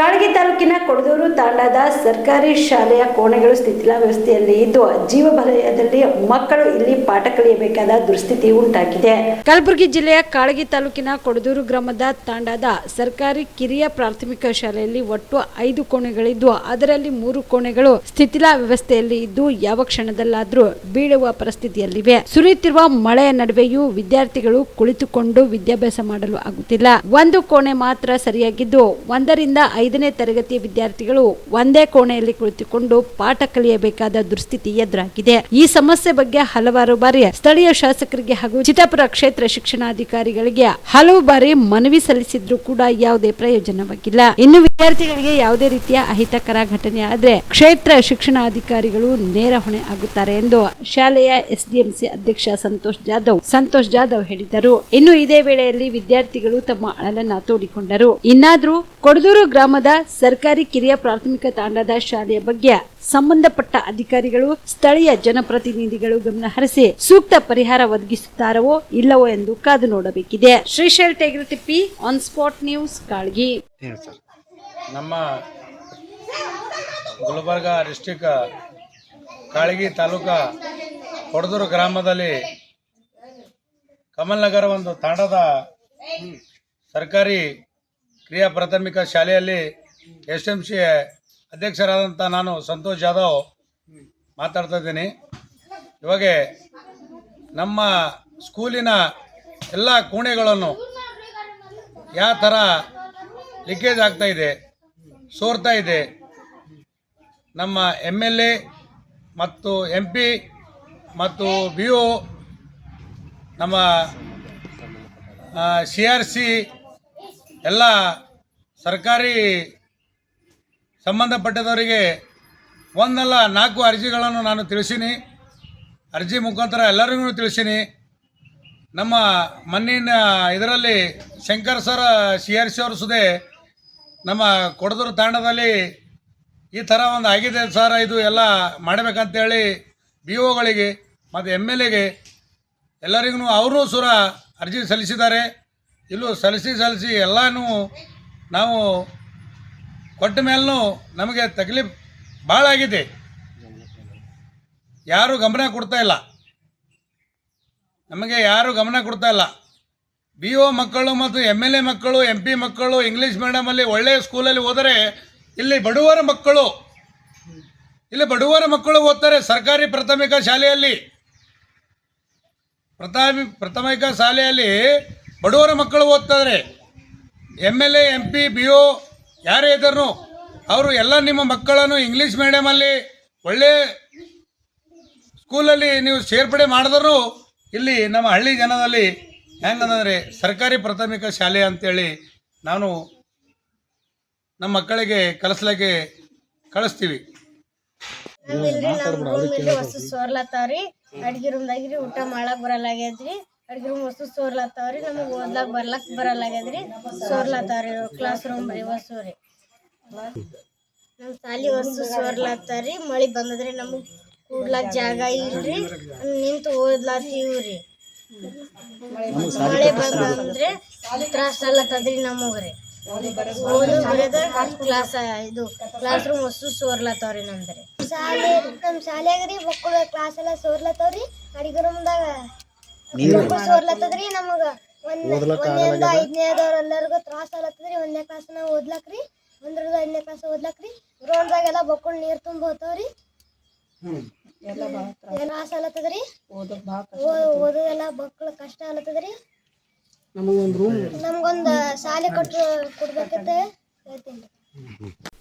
ಕಾಳಗಿ ತಾಲೂಕಿನ ಕೊಡದೂರು ತಾಂಡಾದ ಸರ್ಕಾರಿ ಶಾಲೆಯ ಕೋಣೆಗಳು ಸ್ಥಿತಿಲಾವ್ಯವಸ್ಥೆಯಲ್ಲಿ ಇದ್ದು ಜೀವಭಯದಲ್ಲಿ ಮಕ್ಕಳು ಇಲ್ಲಿ ಪಾಠ ಕಲಿಯಬೇಕಾದ ದುಸ್ಥಿತಿ ಉಂಟಾಗಿದೆ. ಕಲಬುರಗಿ ಜಿಲ್ಲೆಯ ಕಾಳಗಿ ತಾಲೂಕಿನ ಕೊಡದೂರು ಗ್ರಾಮದ ತಾಂಡಾದ ಸರ್ಕಾರಿ ಕಿರಿಯ ಪ್ರಾಥಮಿಕ ಶಾಲೆಯಲ್ಲಿ ಒಟ್ಟು ಐದು ಕೋಣೆಗಳಿದ್ದು, ಅದರಲ್ಲಿ ಮೂರು ಕೋಣೆಗಳು ಸ್ಥಿತಿಲಾ ವ್ಯವಸ್ಥೆಯಲ್ಲಿ ಇದ್ದು, ಯಾವ ಕ್ಷಣದಲ್ಲಾದ್ರೂ ಬೀಳುವ ಪರಿಸ್ಥಿತಿಯಲ್ಲಿವೆ. ಸುರಿಯುತ್ತಿರುವ ಮಳೆಯ ನಡುವೆಯೂ ವಿದ್ಯಾರ್ಥಿಗಳು ಕುಳಿತುಕೊಂಡು ವಿದ್ಯಾಭ್ಯಾಸ ಮಾಡಲು ಆಗುತ್ತಿಲ್ಲ. ಒಂದು ಕೋಣೆ ಮಾತ್ರ ಸರಿಯಾಗಿದ್ದು, ಒಂದರಿಂದ ಐದನೇ ತರಗತಿಯ ವಿದ್ಯಾರ್ಥಿಗಳು ಒಂದೇ ಕೋಣೆಯಲ್ಲಿ ಕುಳಿತುಕೊಂಡು ಪಾಠ ಕಲಿಯಬೇಕಾದ ದುಸ್ಥಿತಿ ಎದುರಾಗಿದೆ. ಈ ಸಮಸ್ಯೆ ಬಗ್ಗೆ ಹಲವಾರು ಬಾರಿ ಸ್ಥಳೀಯ ಶಾಸಕರಿಗೆ ಹಾಗೂ ಚಿತ್ತಾಪುರ ಕ್ಷೇತ್ರ ಶಿಕ್ಷಣಾಧಿಕಾರಿಗಳಿಗೆ ಹಲವು ಬಾರಿ ಮನವಿ ಸಲ್ಲಿಸಿದ್ರು ಕೂಡ ಯಾವುದೇ ಪ್ರಯೋಜನವಾಗಿಲ್ಲ. ಇನ್ನು ವಿದ್ಯಾರ್ಥಿಗಳಿಗೆ ಯಾವುದೇ ರೀತಿಯ ಅಹಿತಕರ ಘಟನೆ ಆದ್ರೆ ಕ್ಷೇತ್ರ ಶಿಕ್ಷಣಾಧಿಕಾರಿಗಳು ನೇರ ಹೊಣೆ ಆಗುತ್ತಾರೆ ಎಂದು ಶಾಲೆಯ ಎಸ್ಡಿಎಂಸಿ ಅಧ್ಯಕ್ಷ ಸಂತೋಷ್ ಜಾಧವ್ ಸಂತೋಷ್ ಜಾಧವ್ ಹೇಳಿದರು. ಇನ್ನು ಇದೇ ವೇಳೆಯಲ್ಲಿ ವಿದ್ಯಾರ್ಥಿಗಳು ತಮ್ಮ ಅಳಲನ್ನ ತೋಡಿಕೊಂಡರು. ಇನ್ನಾದ್ರೂ ಕೊಡದೂರು ಗ್ರಾಮದ ಸರ್ಕಾರಿ ಕಿರಿಯ ಪ್ರಾಥಮಿಕ ತಾಂಡದ ಶಾಲೆಯ ಬಗ್ಗೆ ಸಂಬಂಧಪಟ್ಟ ಅಧಿಕಾರಿಗಳು, ಸ್ಥಳೀಯ ಜನಪ್ರತಿನಿಧಿಗಳು ಗಮನ ಹರಿಸಿ ಸೂಕ್ತ ಪರಿಹಾರ ಒದಗಿಸುತ್ತಾರವೋ ಇಲ್ಲವೋ ಎಂದು ಕಾದು ನೋಡಬೇಕಿದೆ. Shrishail Tegaratippi on spot news, Kalgi. ನಮ್ಮ ಗುಲ್ಬರ್ಗ ಡಿಸ್ಟಿಕ್ ಕಾಳಗಿ ತಾಲೂಕಾ ಕೊಡದೂರು ಗ್ರಾಮದಲ್ಲಿ ಕಮಲ್ ನಗರ ಒಂದು ತಾಂಡದ ಸರ್ಕಾರಿ ಕ್ರಿಯಾ ಪ್ರಾಥಮಿಕ ಶಾಲೆಯಲ್ಲಿ ಎಸ್ ಎಂ ಸಿ ಅಧ್ಯಕ್ಷರಾದಂಥ ನಾನು ಸಂತೋಷ್ ಜಾಧವ್ ಮಾತಾಡ್ತಾ ಇದ್ದೀನಿ. ಇವಾಗ ನಮ್ಮ ಸ್ಕೂಲಿನ ಎಲ್ಲ ಕೋಣೆಗಳನ್ನು ಯಾವ ಥರ ಲೀಕೇಜ್ ಆಗ್ತಾ ಇದೆ, ಸೋರ್ತಾ ಇದೆ, ನಮ್ಮ ಎಂ ಎಲ್ ಎ ಮತ್ತು ಎಂ ಪಿ ಮತ್ತು ಬಿ ಒ ನಮ್ಮ ಸಿ ಆರ್ ಸಿ ಎಲ್ಲ ಸರ್ಕಾರಿ ಸಂಬಂಧಪಟ್ಟದವರಿಗೆ ಒಂದಲ್ಲ ನಾಲ್ಕು ಅರ್ಜಿಗಳನ್ನು ನಾನು ತಿಳಿಸೀನಿ. ಅರ್ಜಿ ಮುಖಾಂತರ ಎಲ್ಲರಿಗೂ ತಿಳಿಸೀನಿ. ನಮ್ಮ ಮಣ್ಣಿನ ಇದರಲ್ಲಿ Shankar sir, C R C ಅವರು ಸುದೇ ನಮ್ಮ ಕೊಡದೂರು ತಾಂಡದಲ್ಲಿ ಈ ಥರ ಒಂದು ಆಗಿದೆ ಸರ್, ಇದು ಎಲ್ಲ ಮಾಡಬೇಕಂತೇಳಿ ಬಿ ಒಗಳಿಗೆ ಮತ್ತು ಎಂ ಎಲ್ ಎಗೆ ಎಲ್ಲರಿಗೂ ಅವರು ಸುರ ಅರ್ಜಿ ಸಲ್ಲಿಸಿದ್ದಾರೆ. ಇಲ್ಲೂ ಸಲಸಿ ಸಲಸಿ ಎಲ್ಲನೂ ನಾವು ಕೊಟ್ಟ ಮೇಲೂ ನಮಗೆ ತಕ್ಲೀಫ್ ಭಾಳ ಆಗಿದೆ. ಯಾರೂ ಗಮನ ಕೊಡ್ತಾ ಇಲ್ಲ. ನಮಗೆ ಯಾರು ಗಮನ ಕೊಡ್ತಾ ಇಲ್ಲ. ಬಿ ಒ ಮಕ್ಕಳು ಮತ್ತು ಎಂ ಎಲ್ ಎ ಮಕ್ಕಳು, ಎಂ ಪಿ ಮಕ್ಕಳು, ಇಂಗ್ಲೀಷ್ ಮೀಡಿಯಮಲ್ಲಿ ಒಳ್ಳೆಯ ಸ್ಕೂಲಲ್ಲಿ ಹೋದರೆ ಇಲ್ಲಿ ಬಡವರ ಮಕ್ಕಳು, ಇಲ್ಲಿ ಬಡವರ ಮಕ್ಕಳು ಓದ್ತಾರೆ ಸರ್ಕಾರಿ ಪ್ರಾಥಮಿಕ ಶಾಲೆಯಲ್ಲಿ. ಪ್ರಥಮಿ, ಪ್ರಾಥಮಿಕ ಶಾಲೆಯಲ್ಲಿ ಬಡವರ ಮಕ್ಕಳು ಓದ್ತಾರೆ M L A M P B O ಯಾರೇ ಇದ್ದರೂ ಅವರು ಎಲ್ಲ ನಿಮ್ಮ ಮಕ್ಕಳನ್ನು ಇಂಗ್ಲೀಷ್ ಮೀಡಿಯಮಲ್ಲಿ ಒಳ್ಳೆ ಸ್ಕೂಲಲ್ಲಿ ನೀವು ಸೇರ್ಪಡೆ ಮಾಡಿದ್ರು ಇಲ್ಲಿ ನಮ್ಮ ಹಳ್ಳಿ ಜನದಲ್ಲಿ ಹೆಂಗಂದ್ರೆ ಸರ್ಕಾರಿ ಪ್ರಾಥಮಿಕ ಶಾಲೆ ಅಂತೇಳಿ ನಾನು ನಮ್ಮ ಮಕ್ಕಳಿಗೆ ಕಲಿಸ್ಲಿಕ್ಕೆ ಕಳಿಸ್ತೀವಿ. ವಸ್ತು ಅಡ್ಗಿ ರೂಮ್ದಾಗ್ರಿ, ಊಟ ಮಾಡಕ್ ಬರಲ್ಲಾಗ್ಯದ್ರಿ. ಅಡ್ಗಿ ವಸ್ತು ಸೋರ್ಲತ್ತಾವ್ರಿ ನಮಗೆ ಓದ್ಲಾಕ್ ಬರ್ಲಾಕ್ ಬರಲ್ಲಾಗ್ಯದ್ರಿ ಸೋರ್ಲತ್ತಾವ್ರಿ ಕ್ಲಾಸ್ ರೂಮ್ ರೀ ವಸ್ತು ರೀ ನಮ್ ಸಾಲಿ ವಸ್ತು ಸೋರ್ಲತ್ತಾರಿ ಮಳಿ ಬಂದದ್ರಿ ನಮಗೆ ಕೂಡ್ಲಾಕ್ ಜಾಗ ಇಲ್ರಿ. ನಿಂತು ಓದ್ಲಾತೀವ್ರಿ ಮಳೆ ಬಂದ್ರೆ ತ್ರಾಸ ಅಲ್ಲತ್ತದ್ರಿ ನಮಗ್ರಿ ಓದು ಕ್ಲಾಸ್ ಇದು ಕ್ಲಾಸ್ ರೂಮ್ ವಸ್ತು ಸೋರ್ಲತ್ತಾವ್ರಿ ನಮ್ದ್ರಿ ಶಾಲೆ ನಮ್ ಶಾಲೆಗ್ರಿ ಮಕ್ಕಳು ಕ್ಲಾಸ್ ಎಲ್ಲ ಸೋರ್ಲತ್ತಾವ್ರಿ ಅಡಿಗೆ ರೂಮ್ದಾಗ ಮಕ್ಕಳು ಸೋರ್ಲತ್ತದ್ರಿ ನಮಗ. ಒಂದ್ ಒಂದರಿಂದ ಐದನೇದವ್ರ ಎಲ್ಲರಿಗೂ ತ್ರಾಸ ಆಗ್ಲತ್ತದ್ರಿ. ಒಂದನೇ ಕ್ಲಾಸ್ನ ಓದ್ಲಕ್ರಿ. ಒಂದ್ರದ ಐದನೇ ಕ್ಲಾಸ್ ಓದ್ಲಕ್ರಿ. ಗ್ರೌಂಡ್ದಾಗ ಎಲ್ಲ ಬಕ್ಕಳು ನೀರ್ ತುಂಬ ಹೋಗ್ತಾವ್ರಿ ತ್ರಾಸ ಆಗ್ಲತ್ತದ್ರಿ? ಓದೋದೆಲ್ಲ ಮಕ್ಕಳು ಕಷ್ಟ ಆಗ್ಲತ್ತದ್ರಿ. ನಮಗೊಂದು ಶಾಲೆ ಕೊಟ್ಟು ಕೊಡ್ಬೇಕಂತ ಹೇಳ್ತೀನಿ.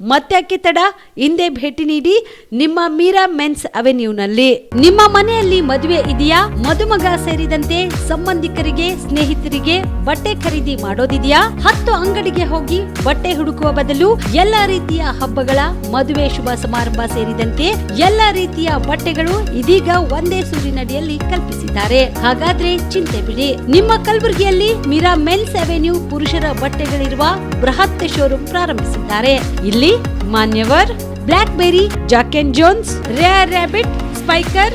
ಮತ್ತ್ಯಾಕೆ ತಡ? ಹಿಂದೆ ಭೇಟಿ ನೀಡಿ ನಿಮ್ಮ ಮೀರಾ ಮೆನ್ಸ್ ಅವೆನ್ಯೂನಲ್ಲಿ. ನಿಮ್ಮ ಮನೆಯಲ್ಲಿ ಮದುವೆ ಇದೆಯಾ? ಮದುಮಗ ಸೇರಿದಂತೆ ಸಂಬಂಧಿಕರಿಗೆ, ಸ್ನೇಹಿತರಿಗೆ ಬಟ್ಟೆ ಖರೀದಿ ಮಾಡೋದಿದೆಯಾ? ಹತ್ತು ಅಂಗಡಿಗೆ ಹೋಗಿ ಬಟ್ಟೆ ಹುಡುಕುವ ಬದಲು ಎಲ್ಲ ರೀತಿಯ ಹಬ್ಬಗಳ ಮದುವೆ ಶುಭ ಸಮಾರಂಭ ಸೇರಿದಂತೆ ಎಲ್ಲ ರೀತಿಯ ಬಟ್ಟೆಗಳು ಇದೀಗ ಒಂದೇ ಸೂರಿನಡಿಯಲ್ಲಿ ಕಲ್ಪಿಸಿದ್ದಾರೆ. ಹಾಗಾದ್ರೆ ಚಿಂತೆ ಬಿಡಿ. ನಿಮ್ಮ ಕಲಬುರಗಿಯಲ್ಲಿ ಮೀರಾ ಮೆನ್ಸ್ ಅವೆನ್ಯೂ ಪುರುಷರ ಬಟ್ಟೆಗಳಿರುವ ಬೃಹತ್ ಶೋರೂಮ್ ಪ್ರಾರಂಭಿಸಿದ್ದಾರೆ. ಇಲ್ಲಿ Manyavar Blackberrys Jack and Jones Rare Rabbit Spykar